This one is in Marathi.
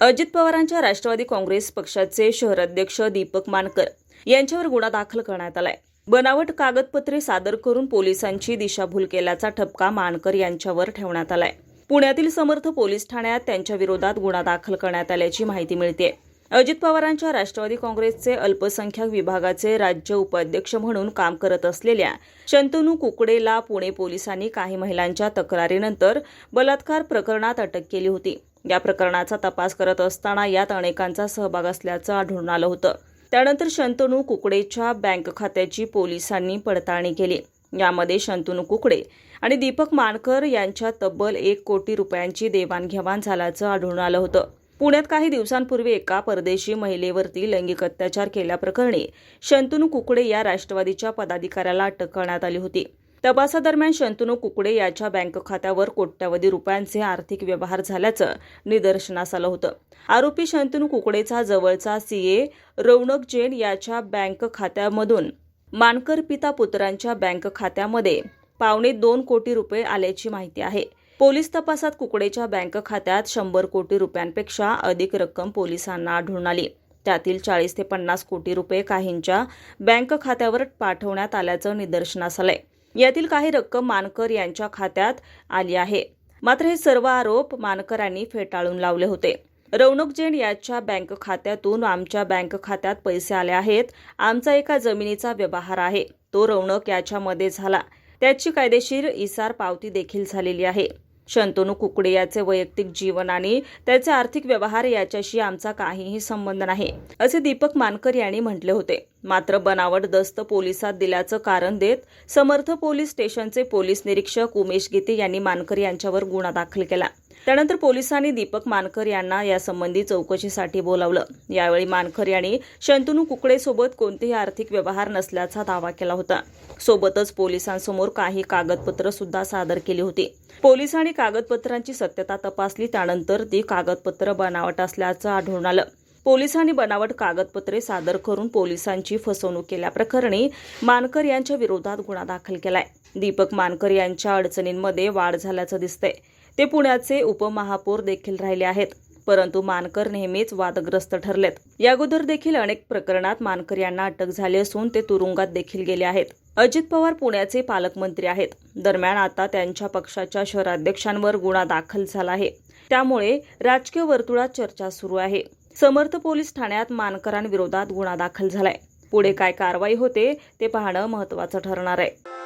अजित पवारांच्या राष्ट्रवादी काँग्रेस पक्षाचे शहराध्यक्ष दीपक मानकर यांच्यावर गुन्हा दाखल करण्यात आलाय. बनावट कागदपत्रे सादर करून पोलिसांची दिशाभूल केल्याचा ठपका मानकर यांच्यावर ठेवण्यात आलाय. पुण्यातील समर्थ पोलीस ठाण्यात त्यांच्या विरोधात गुन्हा दाखल करण्यात आल्याची माहिती मिळते अजित पवारांच्या राष्ट्रवादी काँग्रेसचे अल्पसंख्याक विभागाचे राज्य उपाध्यक्ष म्हणून काम करत असलेल्या शंतनू कुकडेला पुणे पोलिसांनी काही महिलांच्या तक्रारीनंतर बलात्कार प्रकरणात अटक केली होती. या प्रकरणाचा तपास करत असताना यात अनेकांचा सहभाग असल्याचं आढळून आलं होतं. त्यानंतर शंतनू कुकडेच्या बँक खात्याची पोलिसांनी पडताळणी केली. यामध्ये शंतनू कुकडे आणि दीपक मानकर यांच्या तब्बल एक कोटी रुपयांची देवाणघेवाण झाल्याचं आढळून आलं होतं. पुण्यात काही दिवसांपूर्वी एका परदेशी महिलेवरती लैंगिक अत्याचार केल्याप्रकरणी शंतनू कुकडे या राष्ट्रवादीच्या पदाधिकाऱ्याला अटक करण्यात आली होती. तपासादरम्यान शंतनू कुकडे याच्या बँक खात्यावर कोट्यवधी रुपयांचे आर्थिक व्यवहार झाल्याचं निदर्शनास आलं होतं. आरोपी शंतनू कुकडेचा जवळचा सीए रौनक जैन याच्या बँक खात्यामधून मानकर पिता पुत्रांच्या बँक खात्यामध्ये पावणे दोन कोटी रुपये आल्याची माहिती आहे. पोलीस तपासात कुकडेच्या बँक खात्यात शंभर कोटी रुपयांपेक्षा अधिक रक्कम पोलिसांना आढळून आली. त्यातील चाळीस ते पन्नास कोटी रुपये काहींच्या बँक खात्यावर पाठवण्यात आल्याचं निदर्शनास आलंय. यातील काही रक्कम मानकर यांच्या खात्यात आली आहे. मात्र हे सर्व आरोप मानकरांनी फेटाळून लावले होते. रौनक जैन याच्या बँक खात्यातून आमच्या बँक खात्यात पैसे आले आहेत. आमचा एका जमिनीचा व्यवहार आहे. तो रौनक याच्यामध्ये झाला. त्याची कायदेशीर इसार पावती देखील झालेली आहे. शंतनू कुकडे याचे वैयक्तिक जीवन आणि त्याचे आर्थिक व्यवहार याच्याशी आमचा काहीही संबंध नाही असे दीपक मानकर यांनी म्हटले होते. मात्र बनावट दस्त पोलिसात दिल्याचं कारण देत समर्थ पोलीस स्टेशनचे पोलीस निरीक्षक उमेश गीते यांनी मानकर यांच्यावर गुन्हा दाखल केला. त्यानंतर पोलिसांनी दीपक मानकर यांना यासंबंधी चौकशीसाठी बोलावलं. यावेळी मानकर यांनी शंतनू कुकडेसोबत कोणतेही आर्थिक व्यवहार नसल्याचा दावा केला होता. सोबतच पोलिसांसमोर काही कागदपत्र सुद्धा सादर केली होती. पोलिसांनी कागदपत्रांची सत्यता तपासली त्यानंतर ती कागदपत्र बनावट असल्याचं आढळून आलं. पोलिसांनी बनावट कागदपत्रे सादर करून पोलिसांची फसवणूक केल्याप्रकरणी मानकर यांच्या विरोधात गुन्हा दाखल केलाय. दीपक मानकर यांच्या अडचणींमध्ये वाढ झाल्याचं दिसतंय. ते पुण्याचे उपमहापौर देखील राहिले आहेत. परंतु मानकर नेहमीच वादग्रस्त ठरलेत. यागोदर देखील अनेक प्रकरणात मानकर यांना अटक झाली असून ते तुरुंगात देखील गेले आहेत. अजित पवार पुण्याचे पालकमंत्री आहेत. दरम्यान आता त्यांच्या पक्षाच्या शहराध्यक्षांवर गुन्हा दाखल झाला आहे. त्यामुळे राजकीय वर्तुळात चर्चा सुरू आहे. समर्थ पोलीस ठाण्यात मानकरांविरोधात गुन्हा दाखल झालाय. पुढे काय कारवाई होते ते पाहणं महत्वाचं ठरणार आहे.